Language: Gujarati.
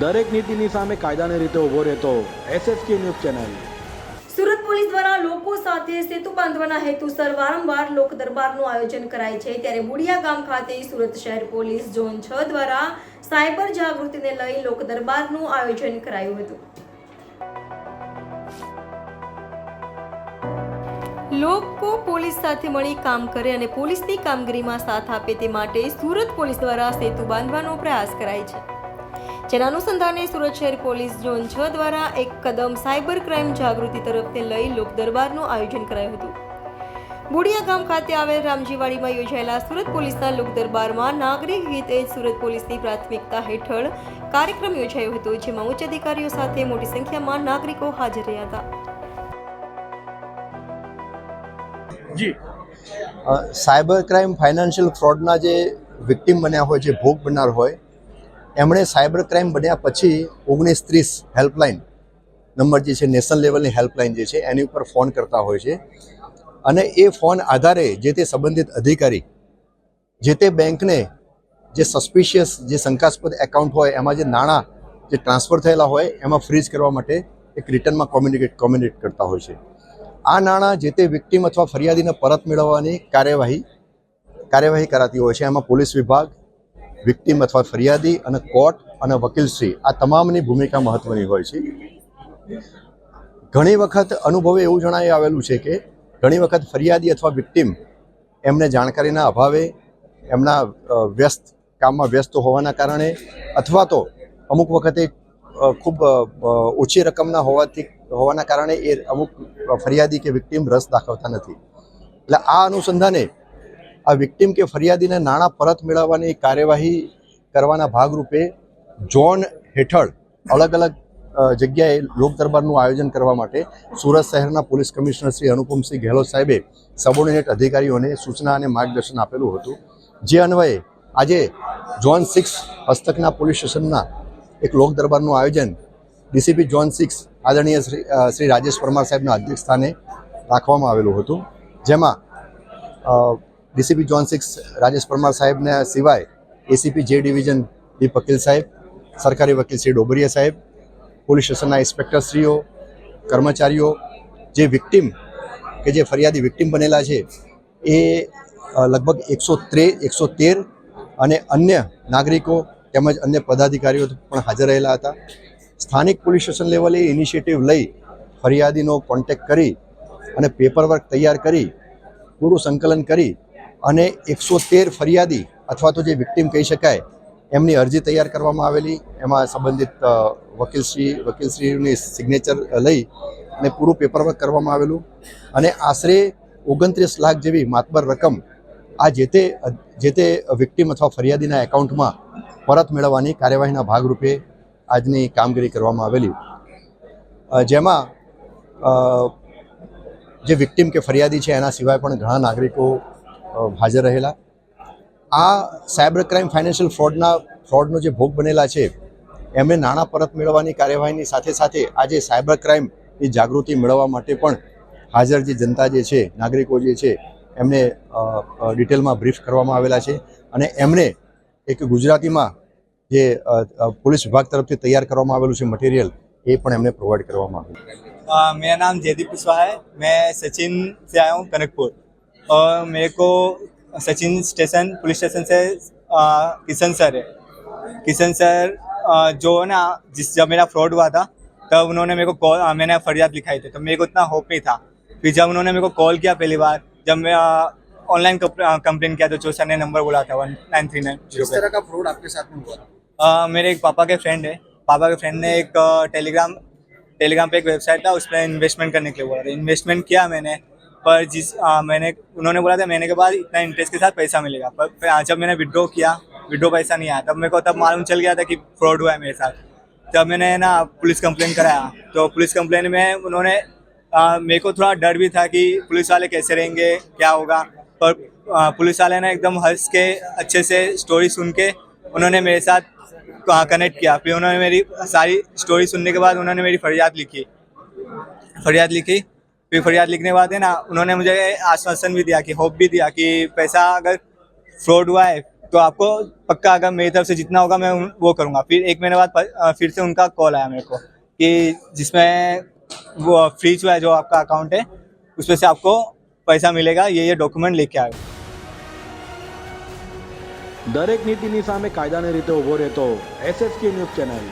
દરેક નીતિની સામે કાયદાની રીતે ઊભો રહેતો SSK news channel. Surat police દ્વારા લોકો સાથે સેતુ બાંધવાના હેતુસર વારંવાર લોક દરબારનું આયોજન કરાય છે. ત્યારે બુડિયા ગામ ખાતે સુરત શહેર પોલીસ ઝોન છ દ્વારા સાયબર જાગૃતિને લઈ લોક દરબારનું આયોજન કરાયું હતું. લોકો પોલીસ સાથે મળી કામ કરે અને પોલીસની કામગીરીમાં સાથ આપે તે માટે સુરત પોલીસ દ્વારા સેતુ બાંધવાનો પ્રયાસ કરાય છે. જેના અનુસંધાને સુરત શહેર પોલીસ ઝોન છ દ્વારા એક કદમ સાયબર ક્રાઇમ જાગૃતિ તરફને લઈ લોક દરબારનું આયોજન કરાયું હતું. બુડિયા ગામ ખાતે આવેલ રામજીવાડીમાં યોજાયેલા સુરત પોલીસના લોક દરબારમાં નાગરિક હિત એ સુરત પોલીસની પ્રાથમિકતા હેઠળ કાર્યક્રમ યોજાયો હતો જેમાં ઉચ્ચ અધિકારીઓ સાથે મોટી સંખ્યામાં નાગરિકો હાજર રહ્યા હતા. જી. સાયબર ક્રાઇમ ફાઇનાન્શિયલ ફ્રોડના જે વિક્ટિમ બન્યા હોય જે ભોગ બનનાર હોય એમણે સાયબર ક્રાઇમ બન્યા પછી ઓગણીસ ત્રીસ હેલ્પલાઇન નંબર જે છે, નેશનલ લેવલની હેલ્પલાઇન જે છે, એની ઉપર ફોન કરતા હોય છે. અને એ ફોન આધારે જે તે સંબંધિત અધિકારી, જે તે બેંકને જે સસ્પિશિયસ જે શંકાસ્પદ એકાઉન્ટ હોય, એમાં જે નાણાં જે ટ્રાન્સફર થયેલા હોય, એમાં ફ્રીઝ કરવા માટે એક રિટર્નમાં કોમ્યુનિકેટ કોમ્યુનિકેટ કરતા હોય છે. આ નાણાં જે તે વિક્ટીમ અથવા ફરિયાદીને પરત મેળવવાની કાર્યવાહી કાર્યવાહી કરાતી હોય છે. એમાં પોલીસ વિભાગ વિક્ટિમ અથવા ફરિયાદી અને કોર્ટ અને વકીલશ્રી આ તમામની ભૂમિકા મહત્વની હોય છે. ઘણી વખત અનુભવે એવું જણાવી આવેલું છે કે ઘણી વખત ફરિયાદી અથવા વિક્ટિમ એમને જાણકારીના અભાવે એમના વ્યસ્ત કામમાં વ્યસ્ત હોવાના કારણે અથવા તો અમુક વખતે ખૂબ ઓછી રકમના હોવાથી, હોવાના કારણે એ અમુક ફરિયાદી કે વિક્ટિમ રસ દાખવતા નથી. એટલે આ અનુસંધાને આ વિક્ટિમ કે ફરિયાદીને નાણાં પરત મેળવવાની કાર્યવાહી કરવાના ભાગરૂપે ઝોન હેઠળ અલગ અલગ જગ્યાએ લોક દરબારનું આયોજન કરવા માટે સુરત શહેરના પોલીસ કમિશનર શ્રી અનુપમસિંહ ગેહલોત સાહેબે સબોર્ડિનેટ અધિકારીઓને સૂચના અને માર્ગદર્શન આપેલું હતું. જે અન્વયે આજે ઝોન સિક્સ હસ્તકના પોલીસ સ્ટેશનના એક લોક દરબારનું આયોજન ડીસીપી ઝોન સિક્સ આદરણીય શ્રી શ્રી રાજેશ પરમાર સાહેબના અધ્યક્ષ સ્થાને રાખવામાં આવેલું હતું. જેમાં DCP zone six, Rajesh Parmar સાહેબને સિવાય એસીપી જે ડિવિઝન દીપ વકીલ સાહેબ, સરકારી વકીલ શ્રી ડોબરિયા સાહેબ, પોલીસ સ્ટેશનના ઇન્સ્પેક્ટરશ્રીઓ કર્મચારીઓ, જે વિક્ટિમ કે જે ફરિયાદી વિક્ટિમ બનેલા છે, એ લગભગ એકસો ત્રે, એકસો તેર અને અન્ય નાગરિકો તેમજ અન્ય પદાધિકારીઓ પણ હાજર રહેલા હતા. સ્થાનિક પોલીસ સ્ટેશન લેવલે ઇનિશિયેટિવ લઈ ફરિયાદીનો કોન્ટેક્ટ કરી અને પેપરવર્ક તૈયાર કરી, પૂરું સંકલન કરી અને એકસો તેર ફરિયાદી, અથવા તો જે વિક્ટિમ કહી શકાય, એમની અરજી તૈયાર કરવામાં આવેલી. એમાં સંબંધિત વકીલશ્રી, વકીલશ્રીની સિગ્નેચર લઈ અને પૂરું પેપરવર્ક કરવામાં આવેલું. અને આશરે ઓગણત્રીસ લાખ જેવી માતબર રકમ આ જે તે જે તે વિક્ટિમ અથવા ફરિયાદીના એકાઉન્ટમાં પરત મેળવવાની કાર્યવાહીના ભાગરૂપે આજની કામગીરી કરવામાં આવેલી. જેમાં જે વિક્ટિમ કે ફરિયાદી છે, એના સિવાય પણ ઘણા નાગરિકો હાજર રહેલા. આ સાયબર ક્રાઇમ ફાઇનાન્શિયલ ફ્રોડના, ફ્રોડનો જે ભોગ બનેલા છે, એમને નાણાં પરત મેળવવાની કાર્યવાહીની સાથે સાથે આજે સાયબર ક્રાઇમની જાગૃતિ મેળવવા માટે પણ હાજર જે જનતા જે છે, નાગરિકો જે છે, એમને ડિટેલમાં બ્રીફ કરવામાં આવેલા છે અને એમને એક ગુજરાતીમાં જે પોલીસ વિભાગ તરફથી તૈયાર કરવામાં આવેલું છે મટીરિયલ, એ પણ એમને પ્રોવાઈડ કરવામાં આવ્યું. મેં નામ જયદીપ કુશવાહ મેં સચિન સે આયા હું, કનકપુર. और मेरे को सचिन स्टेशन पुलिस स्टेशन से किशन सर है। किशन सर आ, जो है ना जिस जब मेरा फ्रॉड हुआ था तब उन्होंने मेरे को कॉल मैंने फरियाद लिखाई थी तो मेरे को इतना होप नहीं था। फिर जब उन्होंने मेरे को कॉल किया पहली बार जब मैं ऑनलाइन कंप्लेन किया तो जो सर ने नंबर बोला था वन नाइन थ्री नाइन तरह का फ्रॉड आपके साथ में हुआ अ, मेरे एक पापा के फ्रेंड है। पापा के फ्रेंड ने एक टेलीग्राम टेलीग्राम पे एक वेबसाइट था उस पर इन्वेस्टमेंट करने के लिए बोला था। इन्वेस्टमेंट किया मैंने पर जिस अ, मैंने उन्होंने बोला था महीने के बाद इतना इंटरेस्ट के साथ पैसा मिलेगा। पर आज जब मैंने विड्रॉ किया विड्रॉ पैसा नहीं आया तब मेरे को तब मालूम चल गया था कि फ्रॉड हुआ है मेरे साथ। तब मैंने ना पुलिस कंप्लेन कराया तो पुलिस कंप्लेन में उन्होंने मेरे को थोड़ा डर भी था कि पुलिस वाले कैसे रहेंगे क्या होगा। पर पुलिस वाले ने एकदम हंस के अच्छे से स्टोरी सुन के उन्होंने मेरे साथ कनेक्ट किया। फिर उन्होंने मेरी सारी स्टोरी सुनने के बाद उन्होंने मेरी फरियाद लिखी। फरियाद लिखी फिर फरियाद लिखने के बाद है ना उन्होंने मुझे आश्वासन भी दिया कि होप भी दिया कि पैसा अगर फ्रॉड हुआ है तो आपको पक्का अगर मेरी तरफ से जितना होगा मैं उन- वो करूँगा फिर एक महीने बाद प- अ, फिर से उनका कॉल आया मेरे को कि जिसमें वो फ्रीज हुआ है जो आपका अकाउंट है उसमें से आपको पैसा मिलेगा ये ये डॉक्यूमेंट लेके आए દરેક નીતિની સામે કાયદાની રીતે ઊભો રહેતો એસએસકે ન્યૂઝ ચેનલ